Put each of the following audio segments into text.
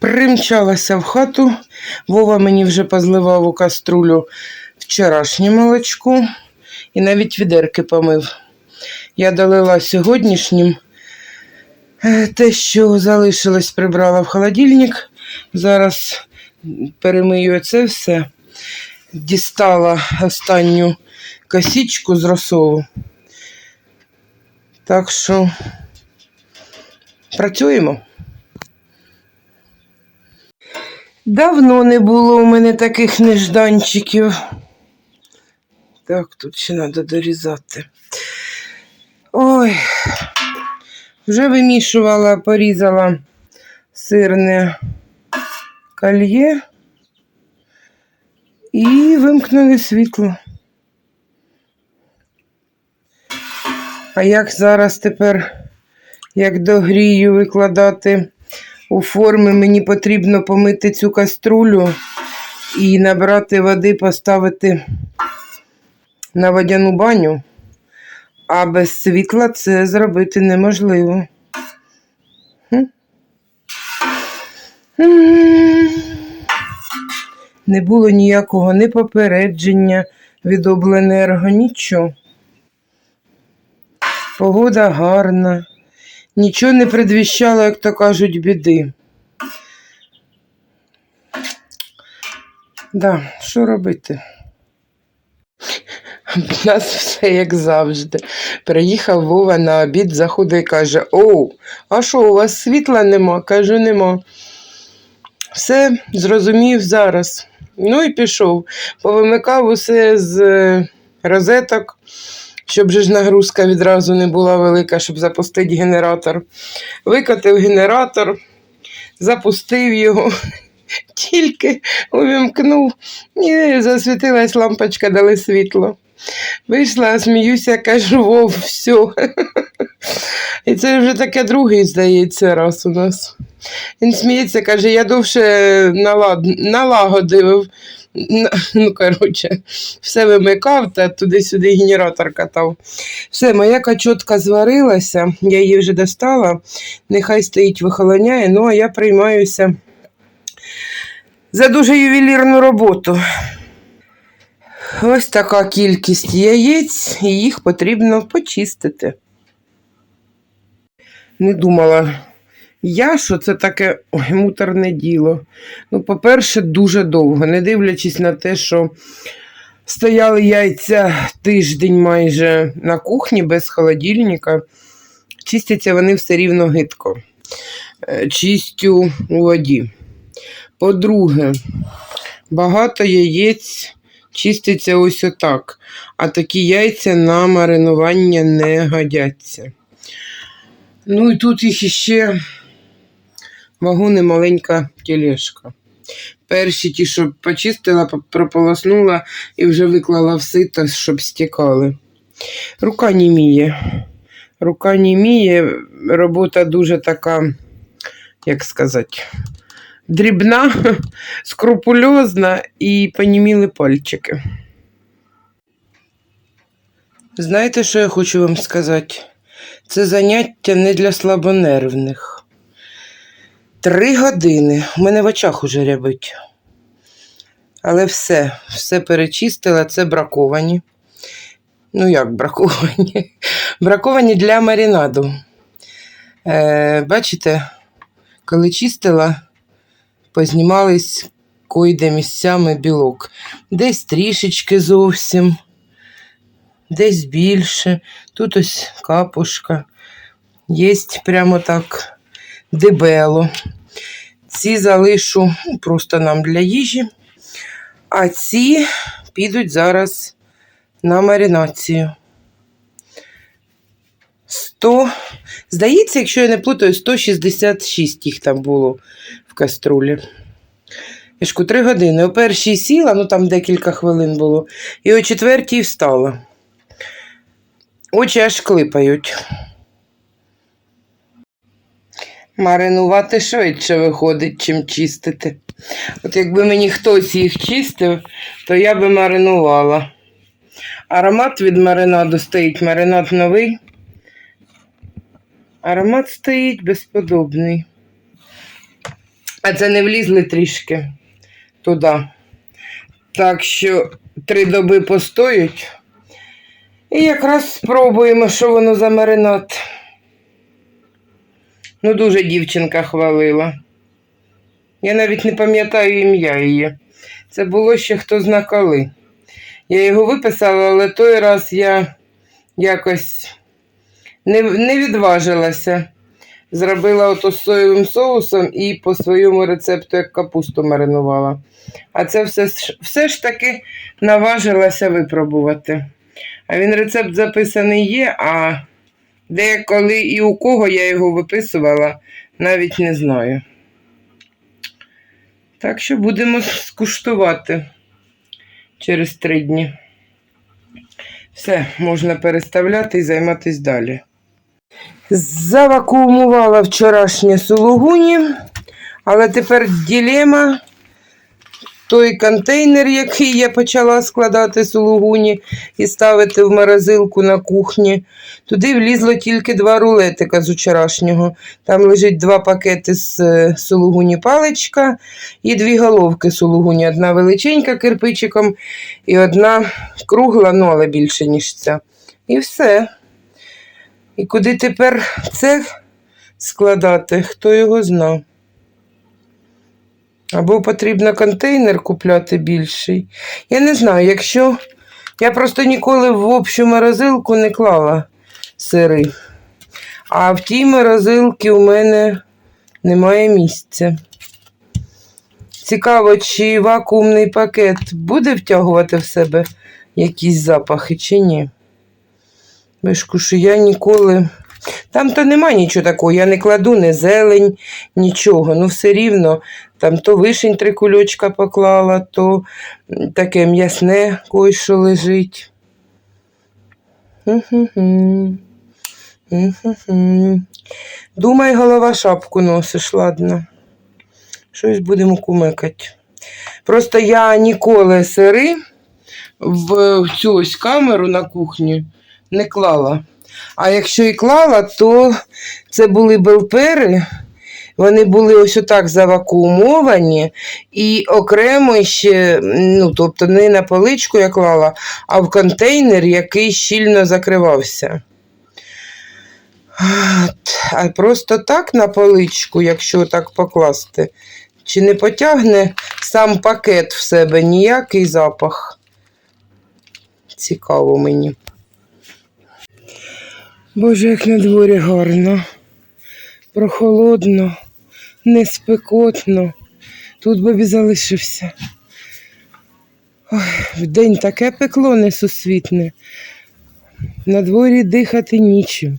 Примчалася в хату. Вова мені вже позливав у каструлю вчорашнє молочко і навіть відерки помив. Я долила сьогоднішнім. Е, Те, що залишилось, прибрала в холодильник. Зараз перемию це все. Дістала останню косічку з розсолу. Так що працюємо. Давно не було у мене таких нежданчиків. Так, тут ще треба дорізати. Ой, вже вимішувала, порізала сирне кольє і вимкнули світло. А як зараз тепер, як догрію викладати у форми, мені потрібно помити цю каструлю і набрати води, поставити на водяну баню, а без світла це зробити неможливо. Не було ніякого ні попередження від обленерго, нічого. Погода гарна, нічого не предвіщало, як то кажуть, біди. Да, що робити? У нас все як завжди. Приїхав Вова на обід, заходить і каже: Оу, а що, у вас світла нема? Кажу, нема. Все зрозумів зараз. Ну і пішов. Повимикав усе з е, розеток, щоб же ж нагрузка відразу не була велика, щоб запустити генератор. Викотив генератор, запустив його, тільки увімкнув і засвітилась лампочка, дали світло. Вийшла, сміюся, кажу, вов, все. І це вже таке другий, здається, раз у нас. Він сміється, каже, я довше налад... налагодив. Ну, коротше, все вимикав та туди-сюди генератор катав. Все, моя качотка зварилася, я її вже достала, нехай стоїть, вихолоняє, ну а я приймаюся за дуже ювелірну роботу. Ось така кількість яєць, і їх потрібно почистити. Не думала я, що це таке ой, муторне діло. Ну, по-перше, дуже довго, не дивлячись на те, що стояли яйця тиждень майже на кухні без холодильника, чистяться вони все рівно гидко. Е, Чистю у воді. По-друге, багато яєць чиститься ось отак, а такі яйця на маринування не годяться. Ну і тут їх іще вагони маленька тележка. Перші ті, що почистила, прополоснула і вже виклала в сито, щоб стікали. Рука німіє. Рука німіє, робота дуже така, як сказати, дрібна, скрупульозна і поніміли пальчики. Знаєте, що я хочу вам сказати? Це заняття не для слабонервних. Три години. У мене в очах уже рябить. Але все, все перечистила, це браковані. Ну, як браковані? Браковані для маринаду. Е, бачите, коли чистила, познімались койде місцями білок. Десь трішечки зовсім, десь більше. Тут ось капушка. Єсть прямо так дебело. Ці залишу просто нам для їжі. А ці підуть зараз на маринацію. 100, здається, якщо я не плутаю, 166 їх там було в каструлі. Ішку три години. О першій сіла, ну там декілька хвилин було, і о четвертій встала. Очі аж клипають. Маринувати швидше виходить, чим чистити. От якби мені хтось їх чистив, то я би маринувала. Аромат від маринаду стоїть, маринад новий. Аромат стоїть безподобний. А це не влізли трішки туди. Так що три доби постоять. І якраз спробуємо, що воно за маринад. Ну, дуже дівчинка хвалила. Я навіть не пам'ятаю ім'я її. Це було ще хто зна коли. Я його виписала, але той раз я якось не, не відважилася. Зробила ото з соєвим соусом і по своєму рецепту як капусту маринувала. А це все, все ж таки наважилася випробувати. А він рецепт записаний є, а де, коли і у кого я його виписувала, навіть не знаю. Так що будемо скуштувати через три дні. Все, можна переставляти і займатися далі. Завакуумувала вчорашнє сулугуні, але тепер ділема. Той контейнер, який я почала складати сулугуні і ставити в морозилку на кухні, туди влізло тільки два рулетика з вчорашнього. Там лежить два пакети з е, сулугуні паличка і дві головки сулугуні. Одна величенька кирпичиком і одна кругла, ну але більше, ніж ця. І все. І куди тепер це складати, хто його знав. Або потрібно контейнер купляти більший. Я не знаю, якщо я просто ніколи в общу морозилку не клала сири. А в тій морозилці у мене немає місця. Цікаво, чи вакуумний пакет буде втягувати в себе якісь запахи, чи ні. Бешку, що я ніколи. Там то нема нічого такого, я не кладу не зелень, нічого. Ну, все рівно там то вишень три кульочка поклала, то таке м'ясне кое-що лежить. Хм-хм-хм. Хм-хм-хм. Думай, голова шапку носиш, ладно. Щось будемо кумекати. Просто я ніколи сири в цю ось камеру на кухні не клала. А якщо і клала, то це були белпери. Вони були ось отак завакуумовані, і окремо ще, ну, тобто не на поличку я клала, а в контейнер, який щільно закривався. А просто так на поличку, якщо так покласти, чи не потягне сам пакет в себе ніякий запах? Цікаво мені. Боже, як на дворі гарно, прохолодно, не спекотно. Тут бобі залишився. Ой, вдень таке пекло несусвітне. На дворі дихати нічим,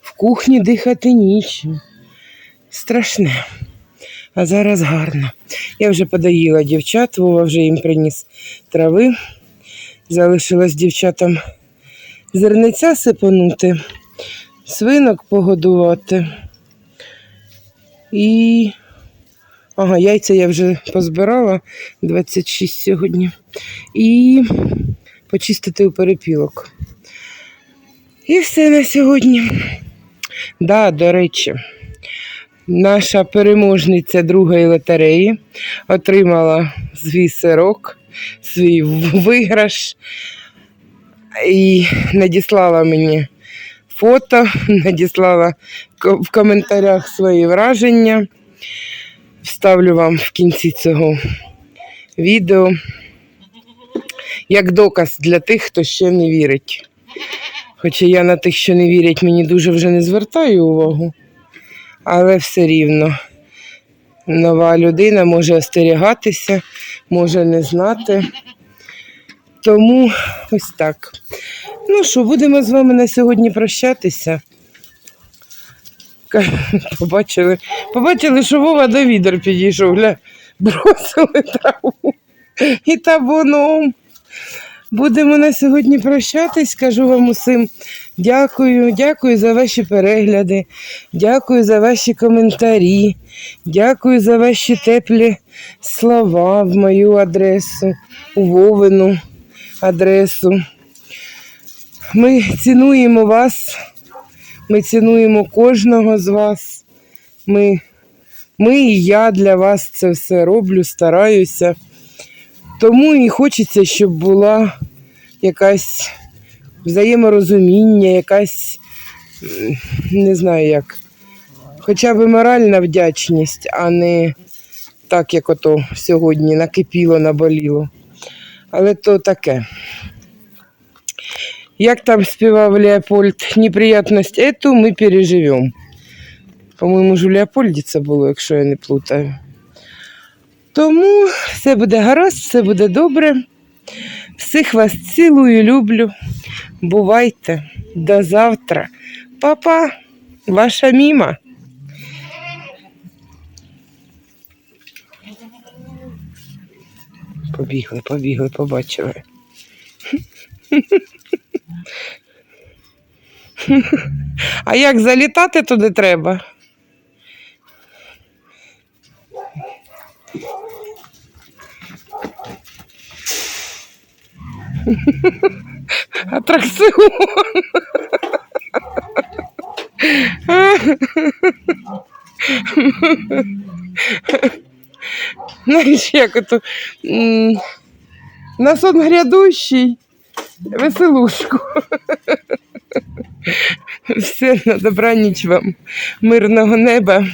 в кухні дихати нічим. Страшне. А зараз гарно. Я вже подоїла дівчат, Вова вже їм приніс трави. Залишилось дівчатам зерниця сипанути, свинок погодувати. І. Ага, яйця я вже позбирала 26 сьогодні. І почистити у перепілок. І все на сьогодні. Да, до речі, наша переможниця другої лотереї отримала свій сирок, свій виграш і надіслала мені фото, надіслала в коментарях свої враження. Вставлю вам в кінці цього відео як доказ для тих, хто ще не вірить. Хоча я на тих, що не вірять, мені дуже вже не звертаю увагу, але все рівно нова людина може остерігатися, може не знати. Тому ось так. Ну що, будемо з вами на сьогодні прощатися. Побачили, побачили, що Вова до відер підійшов, гля, бросили траву і табуном. Будемо на сьогодні прощатись. Кажу вам усім дякую, дякую за ваші перегляди, дякую за ваші коментарі, дякую за ваші теплі слова в мою адресу, у Вовину адресу. Ми цінуємо вас, ми цінуємо кожного з вас. Ми, ми і я для вас це все роблю, стараюся. Тому і хочеться, щоб була якась взаєморозуміння, якась, не знаю як, хоча б моральна вдячність, а не так, як ото сьогодні накипіло, наболіло. Але то таке. Як там співав Леопольд, неприятність эту ми переживемо. По-моєму, ж у Леопольді це було, якщо я не плутаю. Тому все буде гаразд, все буде добре. Всіх вас цілую, люблю. Бувайте. До завтра. Папа, ваша міма. Побігли, побігли, побачили. А як залітати туди треба? Атракціон. Знаєш, як ото м, на сон грядущий веселушку. Все, на добраніч вам, мирного неба.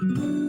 Mm-hmm.